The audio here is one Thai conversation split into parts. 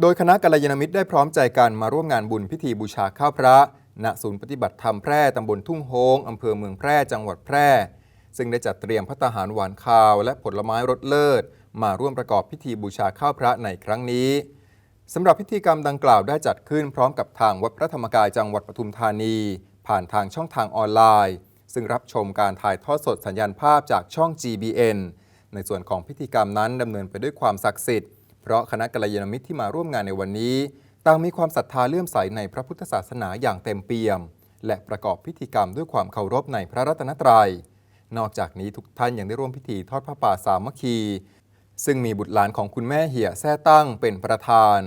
โดยคณะกัลยาณมิตรได้พร้อมใจกันมาร่วมงานบุญพิธีบูชาข้าวพระณศูนย์ปฏิบัติธรรมแพร่ตำบลทุ่งโฮงอำเภอเมืองแพร่จังหวัดแพร่ ซึ่งได้จัดเตรียมพัตตาหารหวานคาว และผลไม้รสเลิศ มาร่วมประกอบพิธีบูชาข้าวพระในครั้งนี้สำหรับพิธีกรรมดังกล่าวได้จัดขึ้นพร้อมกับทางวัดพระธรรมกายจังหวัดปทุมธานี ผ่านทางช่องทางออนไลน์ ซึ่งรับชมการถ่ายทอดสดสัญญาณภาพจากช่อง GBN ในส่วนของพิธีกรรมนั้นดำเนินไปด้วยความศักดิ์สิทธิ์ เพราะคณะกัลยาณมิตรที่มาร่วมงานในวันนี้ ต่างมีความศรัทธาเลื่อมใสในพระพุทธศาสนาอย่างเต็มเปี่ยม และประกอบพิธีกรรมด้วยความเคารพในพระรัตนตรัย นอกจากนี้ทุกท่านยังได้ร่วมพิธีทอดพระป่าสามัคคี ซึ่งมีบุตรหลานของคุณแม่เหี่ยแท้ตั้งเป็นประธาน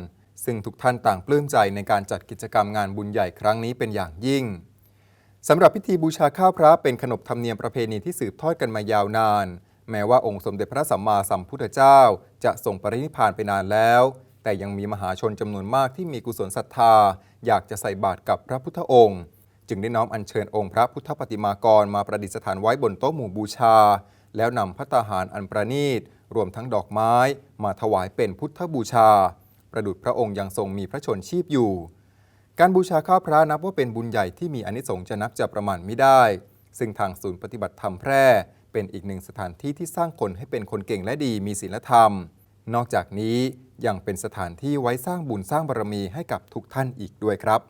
ซึ่งทุกท่านต่างปลื้มใจในการจัดกิจกรรมงานบุญใหญ่ครั้งนี้เป็นอย่างยิ่งสำหรับพิธีบูชาข้าวพระเป็นขนบธรรมเนียมประเพณีที่สืบทอดกันมายาวนาน แม้ว่าองค์สมเด็จพระสัมมาสัมพุทธเจ้า จะส่งปรินิพานไปนานแล้ว แต่ยังมีมหาชนจำนวนมากที่มีกุศลศรัทธา อยากจะใส่บาตรกับพระพุทธองค์ จึงได้น้อมอัญเชิญองค์พระพุทธปฏิมากรมาประดิษฐานไว้บนโต๊ะหมู่บูชา แล้วนำพัตตาหารอันประณีต รวมทั้งดอกไม้ มาถวายเป็นพุทธบูชา ประดุจพระองค์ยังทรงมีพระชนชีพอยู่ การบูชาข้าวพระนับว่าเป็นบุญใหญ่ที่มีอนิสงส์จะนับจะประมาณไม่ได้ ซึ่งทางศูนย์ปฏิบัติธรรมแพร่ เป็นอีกหนึ่งสถานที่ที่สร้างคนให้เป็นคนเก่งและดีมีศีลธรรม นอกจากนี้ยังเป็นสถานที่ไว้สร้างบุญสร้างบารมีให้กับทุกท่านอีกด้วยครับ